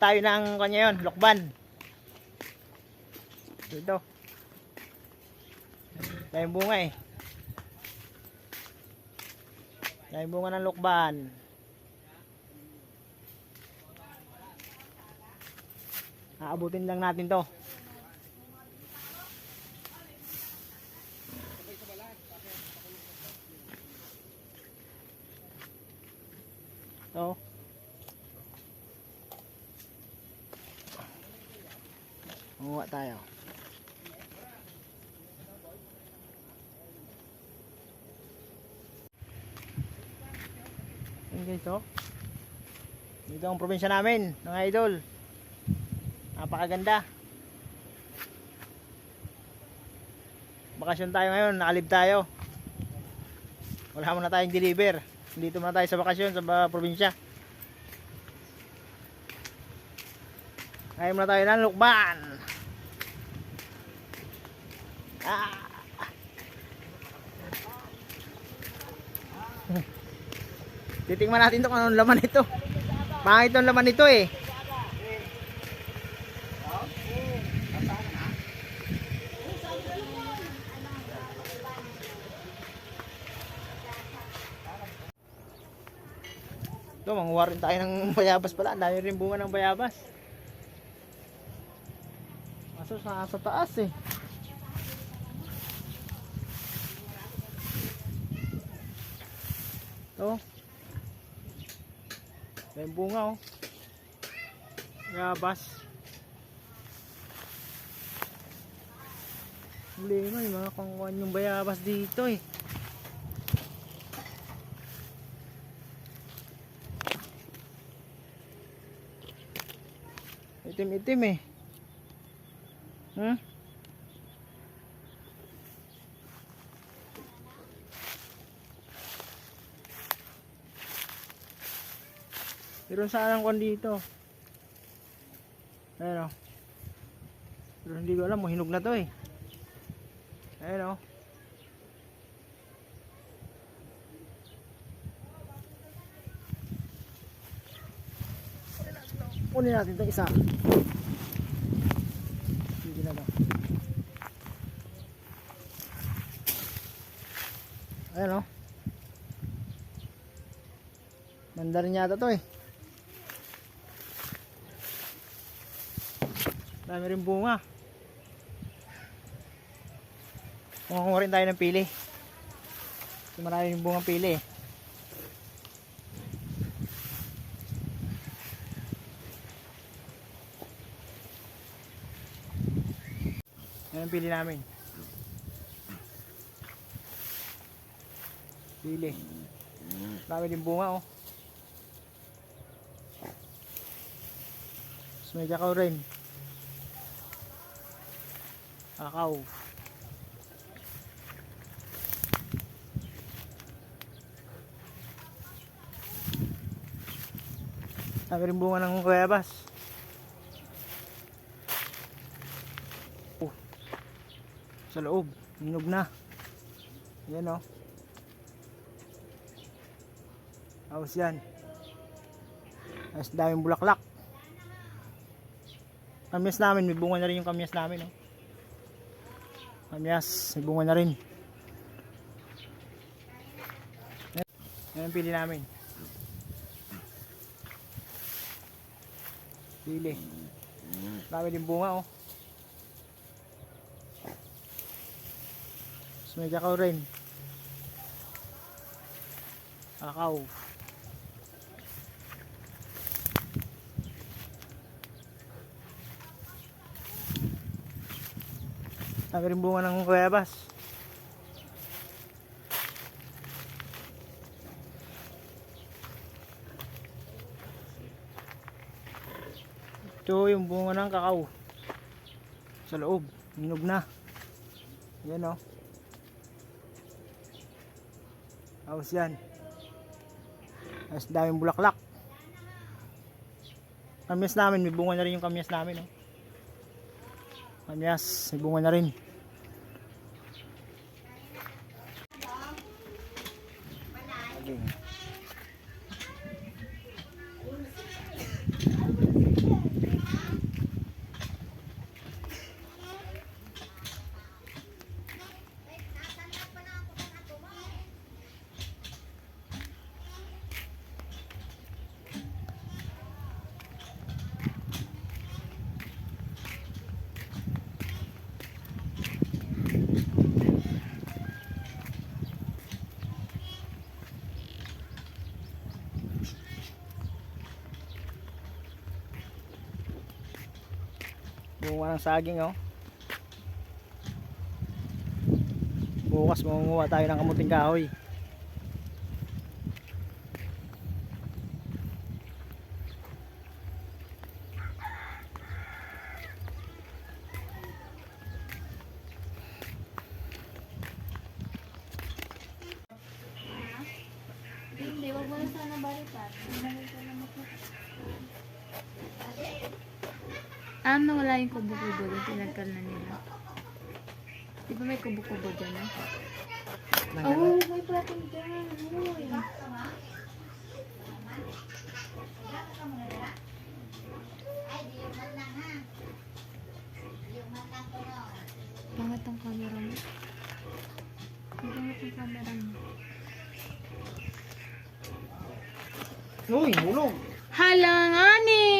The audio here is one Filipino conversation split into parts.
tayo ng kanya yun, lokban. Dito. Dahil bunga eh. Dahil bunga ng lokban. Aabutin lang natin to. To. Umuha tayo. Guys, oh. Dito ang probinsya namin, mga idol. Napakaganda. Bakasyon tayo ngayon, nakalib tayo. Wala muna tayong deliver. Dito muna tayo sa bakasyon sa probinsya. Ngayon muna tayo ng lukban. Ah. Titingnan natin to kung anong laman nito. Pangit yung laman nito eh. Ito, manguha rin tayo ng bayabas pala. Ang dami rin bunga ng bayabas. Kaso sa, sa taas eh. Ito. May bunga oh. Bayabas. Problema, yung mga kangkuhan yung bayabas dito eh. Itim-itim eh. Hmm? Pero saan ang kwan dito? Ayun o. Pero hindi ko alam, hinog na to eh. Ayun o. Kunin natin itong isa. Hindi na to. Ayan o. Mandarin yata to eh. Dami rin bunga. Kumukuha rin tayo ng pili. Kasi marami yung bunga pili eh. Yan ang pili namin. Pili. Dami din bunga oh. Tapos may kakao rin. Kakao. Dami rin bunga ng kuyabas. Oh. Sa loob. Hinog na. Yan oh. Tapos yan. Tapos daming bulaklak. Kamyas namin, may bunga na rin yung kamyas namin. Oh. Kamyas, may bunga na rin. Yan ang pili namin. Pili. Dami din bunga oh. Tapos may kakao rin. Kakao. Dami rin bunga ng kuyabas. Ito yung bunga ng kakao. Sa loob. Hinog na. Yan o. Tapos yan. Tapos daming bulaklak. Kamyas namin. May bunga na rin yung kamyas namin. Oh. Kamyas. May bunga na rin. Mangunguha ng saging oh. Bukas mangunguha tayo ng kamuting kahoy. Hindi, wag mo na sana balitan. Ano wala yung kubo-kubo doon, tinagkal na nila. Di ba may kubo-kubo dyan ah? Oh, may plating dyan. Uy. Pangat ang camera mo. Pangat ang camera mo. Uy, hulog. Halangani!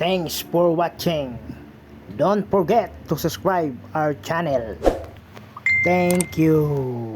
Thanks for watching. Don't forget to subscribe our channel. Thank you.